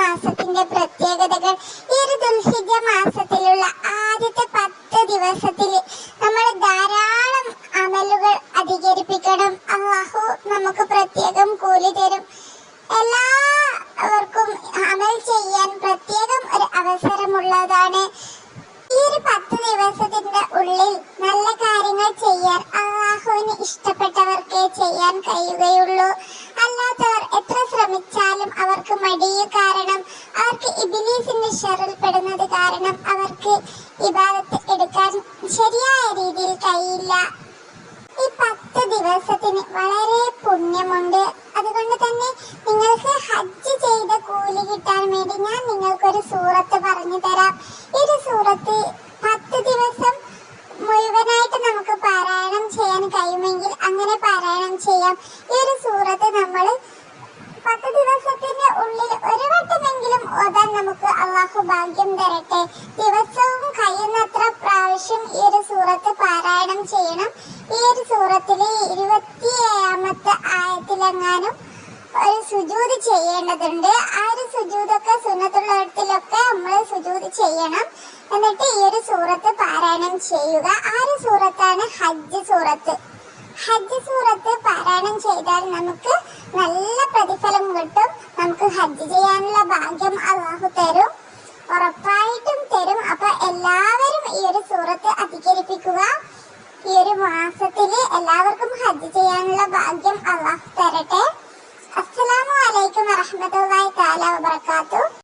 മാസത്തിന്റെ പ്രത്യേകതകൾ ഈ ഒരു ദുൽഹിജ മാസത്തിലുള്ള ആദ്യത്തെ പത്ത് ദിവസത്തിൽ നമ്മൾ ധാരാളം അമലുകൾ അധികരിപ്പിക്കണം. അള്ളാഹു നമുക്ക് പ്രത്യേകം കൂലി തരും. എല്ലാവർക്കും അമൽ ചെയ്യാൻ പ്രത്യേകം ഒരു അവസരമുള്ളതാണ്. ഈ ഒരു പത്ത് ദിവസത്തിന്റെ ഉള്ളിൽ നല്ല കാര്യങ്ങൾ ചെയ്യാൻ അള്ളാഹുവിന് ഇഷ്ടപ്പെട്ടവർക്കേ ചെയ്യാൻ കഴിയുകയുള്ളൂ. അല്ലാത്തവർ എത്ര ശ്രമിച്ചാലും അവർ മടിയ കാരണം. അവർക്ക് ഇബിലീസിന്റെ ഷെറിൽ പെടുന്നത് കാരണം അവർക്ക് ഇബാദത്ത് എടുക്കാൻ ശരിയായ രീതിയിൽ കഴിയില്ല. ഈ പത്ത് ദിവസത്തിന് വളരെ പുണ്യമുണ്ട്. അതുകൊണ്ട് തന്നെ നിങ്ങൾക്ക് ഹജ്ജ് ചെയ്ത കൂലി കിട്ടാൻ വേണ്ടി ഞാൻ നിങ്ങൾക്കൊരു സൂറത്ത് പറഞ്ഞു തരാം. ഈ ഒരു സൂറത്ത് പത്ത് ദിവസം മുഴുവനായിട്ട് നമുക്ക് പാരായണം ചെയ്യാൻ കഴിയുമെങ്കിൽ അങ്ങനെ പാരായണം ചെയ്യാം. ഈ ഒരു സൂറത്ത് നമ്മൾ പത്ത് ദിവസത്തിന്റെ നമുക്ക് അള്ളാഹു ഭാഗ്യം തരട്ടെ. ദിവസവും കഴിയുന്നത്ര പ്രാവശ്യം ഈ ഒരു സൂറത്ത് പാരായണം ചെയ്യണം. ഈ ഒരു സൂറത്തിലെ ഇരുപത്തിയേഴാമത്തെ ആയത്തിലെങ്ങാനും ഒരു സുജൂത് ചെയ്യേണ്ടതുണ്ട്. ആ ഒരു സുജൂതൊക്കെ സുന്നത്തുള്ളിടത്തിലൊക്കെ നമ്മൾ സുജൂത് ചെയ്യണം. എന്നിട്ട് ഈ ഒരു സൂറത്ത് പാരായണം ചെയ്യുക. ആ ഒരു സൂറത്താണ് ഹജ്ജ് സൂറത്ത്. ഹജ്ജ് സൂറത്ത് പാരായണം ചെയ്താൽ നമുക്ക് നല്ല പ്രതിഫലം കിട്ടും. നമുക്ക് ഹജ്ജ് ചെയ്യാനുള്ള ഭാഗ്യം അള്ളാഹു തരും. ഉറപ്പായിട്ടും തരും. അപ്പൊ എല്ലാവരും ഈ ഒരു സൂറത്ത് അധികരിപ്പിക്കുക. ഈ ഒരു മാസത്തിൽ എല്ലാവർക്കും ഹജ്ജ് ചെയ്യാനുള്ള ഭാഗ്യം അള്ളാഹു തരട്ടെ. അസ്സലാമു അലൈക്കും വറഹ്മത്തുള്ളാഹി തആല വബറകാതുഹു.